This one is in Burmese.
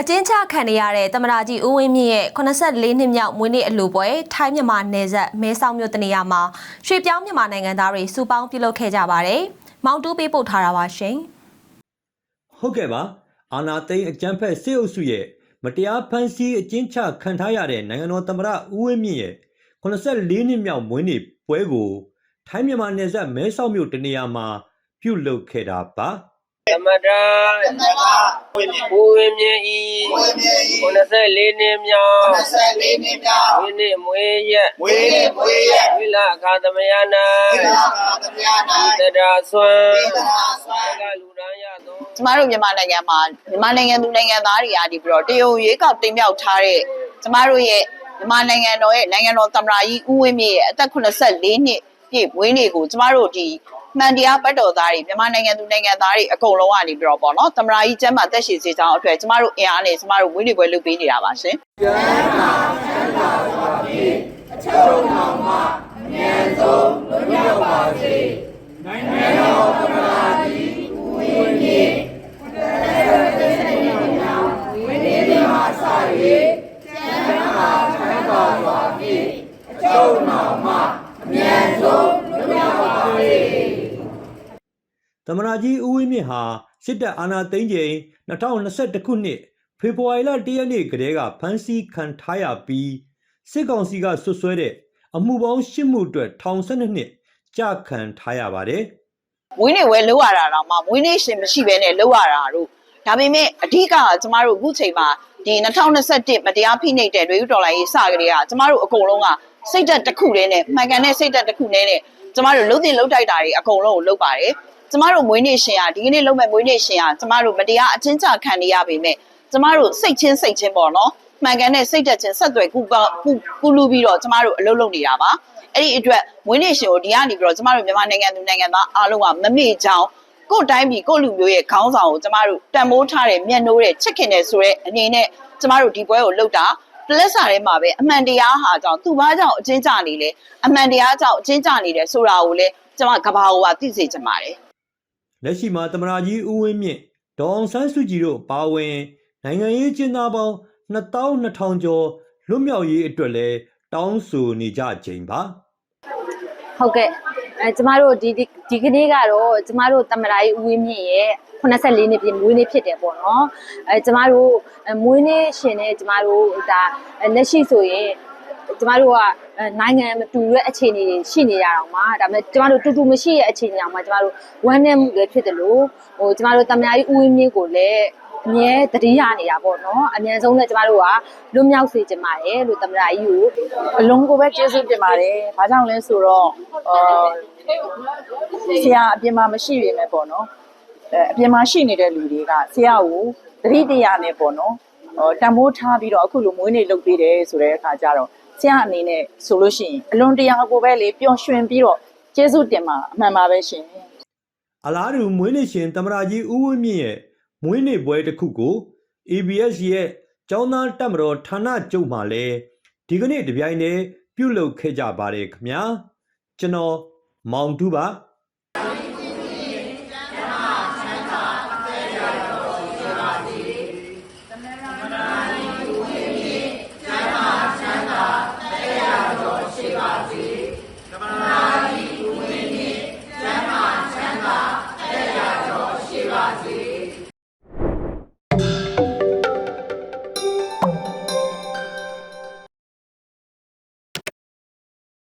အကျဉ်းချခံနေရတဲ့တမရာကြီးဦးဝင်းမြင့်ရဲ့84နှစ်မြောက်မွေးနေ့အလူပွဲထိုင်းမြန်မာနယ်စပ်မဲဆောက်မြို့တနေရာမှာရွှေပြောင်းမြန်မာနိုင်ငံသားတွေစုပေါင်းပြုလုပ်ခဲ့ကြပါတယ်။မောင်တူးပေးပို့ထားတာပါရှင်ဟုတ်ကဲ့ပါအာနာသိန်းအကြမ်းဖက်စစ်အုပ်စုရဲ့မတရားဖမ်းဆီးအကျဉ်းချခံထားရတဲ့နိုင်ငံတော်သမ္မတဦးဝင်းမြင့်ရဲ့84နှစ်မြောက်မွေးနေ့ပွဲကိုထိုင်းမြန်မာနယ်စပ်မဲဆောက်မြို့တနေရာမှာပြုလုပ်ခဲ့တာပါ သမထသမထဝိမြင့်ကိုဝင်းမြင့်ဤဝိမြင့်ဤ94နှစ်မြောက်24နှစ်မြောက်ဝင်းနှစ်မွေးရက်ဝေးလေးမွေးရက်ဝိလအခါသမယနာသီလကာသမယနာတရာဆွမ်းသီလနာဆွမ်းကလူရန်ရသောကျမတို့မြန်မာနိုင်ငံမှာမြန်မာနိုင်ငံသူနိုင်ငံသားတွေကနေပြီးတော့တရုတ်ရွေးကောက်တင်မြှောက်ထားတဲ့ကျမတို့ရဲ့မြန်မာနိုင်ငံတော်ရဲ့နိုင်ငံတော်သမ္မတကြီးဦးဝင်းမြင့်ရဲ့အသက်84နှစ်ပြည့်ဝင်းနေ့ကိုကျမတို့ဒီ မှန်တရားပတ်တော်သားတွေမြန်မာနိုင်ငံသူနိုင်ငံသားတွေအကုန်လုံးကနေပြီးတော့ပေါ့နော်သမ္မတကြီးကျမ်းမာတက်ရှိစေချောင်းအတွက်ကျမတို့အင်အားနဲ့ကျမတို့ဝင်းနေပွဲလုပ်ပေးနေတာပါရှင်သမ္မတကြီး ဦးဝင်းမြင့်ဟာစစ်တပ်အာဏာသိမ်းချိန်2021ခုနှစ်ဖေဖော်ဝါရီလ1ရက်နေ့ကတည်းကဖမ်းဆီးခံထားရပြီးစစ်ကောင်စီကဆွတ်ဆွဲတဲ့အမှုပေါင်း၈မှုအတွက်ထောင်12နှစ်ကြာခံထားရပါတယ်ဝင်းနေဝဲလောက်ရတာတော့မှဝင်းနေရှင်မရှိဘဲနဲ့လောက်ရတာတို့ဒါပေမဲ့အဓိကကကျမတို့အခုချိန်မှာဒီ2021မတရားဖိနှိပ်တဲ့တွေဦးတော်လိုင်းရေးစကလေးကကျမတို့အကုန်လုံးကစိတ်သက်တစ်ခုတည်းနဲ့မှန်ကန်တဲ့စိတ်သက်တစ်ခုတည်းနဲ့ကျမတို့လှုပ်တင်လှုပ်တိုက်တာတွေအကုန်လုံးကိုလှုပ်ပါတယ် ကျမတို့မွေးနေ့ရှင်ကဒီကနေ့လုပ်မဲ့မွေးနေ့ရှင်ကကျမတို့မတရားအချင်းချခံနေရပေမဲ့ကျမတို့စိတ်ချင်းစိတ်ချင်းပေါ့နော်မှန်ကန်တဲ့စိတ်သက်ချင်းဆက်သွယ်ကူကောကူကူလူပြီးတော့ကျမတို့အလုပ်လုပ်နေတာပါအဲ့ဒီအတွက်မွေးနေ့ရှင်ကိုဒီကနေပြီးတော့ကျမတို့မြန်မာနိုင်ငံသူနိုင်ငံသားအားလုံးကမမေ့ကြအောင်ကိုယ့်တိုင်းပြည်ကိုယ့်လူမျိုးရဲ့ခေါင်းဆောင်ကိုကျမတို့တန်မိုးထားတဲ့မျက်နှိုးတဲ့ချစ်ခင်တဲ့ဆိုတဲ့အနေနဲ့ကျမတို့ဒီပွဲကိုလုပ်တာပလက်စာထဲမှာပဲအမှန်တရားဟာကြောင့်သူ့ဘာကြောင့်အချင်းကြနေလဲအမှန်တရားကြောင့်အချင်းကြနေတယ်ဆိုတာကိုလည်းကျမကဘာကိုပါသိစေချင်ပါတယ် လက်ရှိမှာသမ္မတကြီးဦးဝင်းမြင့်ဒေါအောင်ဆန်းစုကြည်တို့ပါဝင်နိုင်ငံရေးကျင်းသားပေါင်း2200ကျော်လွတ်မြောက်ရေးအတွက်လည်းတောင်းဆိုနေကြချိန်ပါဟုတ်ကဲ့အဲကျမတို့ဒီဒီဒီကနေ့ကတော့ကျမတို့တမရာကြီးဦးဝင်းမြင့်ရဲ့84နှစ်ပြည့်မွေးနေ့ဖြစ်တယ်ပေါ့နော်အဲကျမတို့အဲမွေးနေ့ရှင်နဲ့ကျမတို့ဒါအဲလက်ရှိဆိုရင် ကျမတို့ကအဲနိုင်ငံမတူတဲ့အခြေအနေတွေရှိနေရအောင်ပါဒါပေမဲ့ကျမတို့တူတူမရှိတဲ့အခြေအနေအောင်မှာကျမတို့ဝမ်းနည်းမှုလည်းဖြစ်တယ်လို့ဟိုကျမတို့တမရာကြီးဦးဝင်းမြင့်ကိုလည်းအမြဲတတိယနေတာပေါ့နော်အမြန်ဆုံးနဲ့ကျမတို့ကလွတ်မြောက်စေချင်ပါတယ်လို့တမရာကြီးကိုအလုံးကိုပဲကျေးဇူးတင်ပါတယ်။ဘာကြောင့်လဲဆိုတော့အာဆရာအပြင်မှာမရှိရမယ်ပေါ့နော်။အဲအပြင်မှာရှိနေတဲ့လူတွေကဆရာကိုသတိတရားနဲ့ပေါ့နော်။ဟောတံမိုးထားပြီးတော့အခုလိုမွေးနေ့လုပ်ပေးတယ်ဆိုတဲ့အခါကျတော့ ဆရာအနေနဲ့ဆိုလို့ရှိရင်အလွန်တရာကိုပဲလေပျော်ရွှင်ပြီးတော့ကျေးဇူးတင်မှာအမှန်ပါပဲရှင်။အလားတူမွေးနေ့ရှင်သမ္မတကြီးဦးဝင်းမြင့်ရဲ့မွေးနေ့ပွဲတစ်ခုကို ABS ရဲ့ကျောင်းသားတက်မတော်ဌာနချုပ်မှလည်းဒီကနေ့တပြိုင်တည်းပြုလုပ်ခဲ့ကြပါတယ်ခင်ဗျာကျွန်တော်မောင်တူပါ